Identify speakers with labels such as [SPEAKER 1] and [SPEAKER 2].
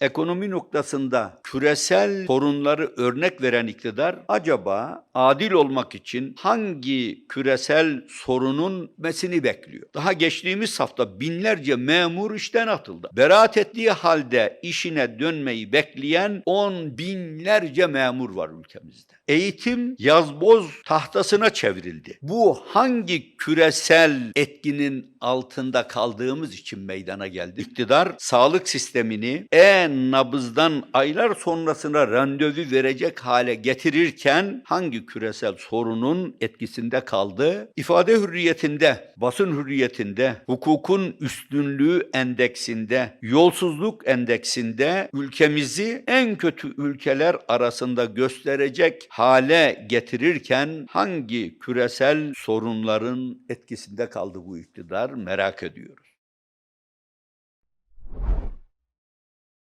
[SPEAKER 1] Ekonomi noktasında küresel sorunları örnek veren iktidar acaba adil olmak için hangi küresel sorunun mesini bekliyor? Daha geçtiğimiz hafta binlerce memur işten atıldı. Beraat ettiği halde işine dönmeyi bekleyen on binlerce memur var ülkemizde. Eğitim yazboz tahtasına çevrildi. Bu hangi küresel etkinin altında kaldığımız için meydana geldi? İktidar sağlık sistemini en nabızdan aylar sonrasına randevu verecek hale getirirken hangi küresel sorunun etkisinde kaldı? İfade hürriyetinde, basın hürriyetinde, hukukun üstünlüğü endeksinde, yolsuzluk endeksinde ülkemizi en kötü ülkeler arasında gösterecek hale getirirken hangi küresel sorunların etkisinde kaldı bu iktidar merak ediyoruz.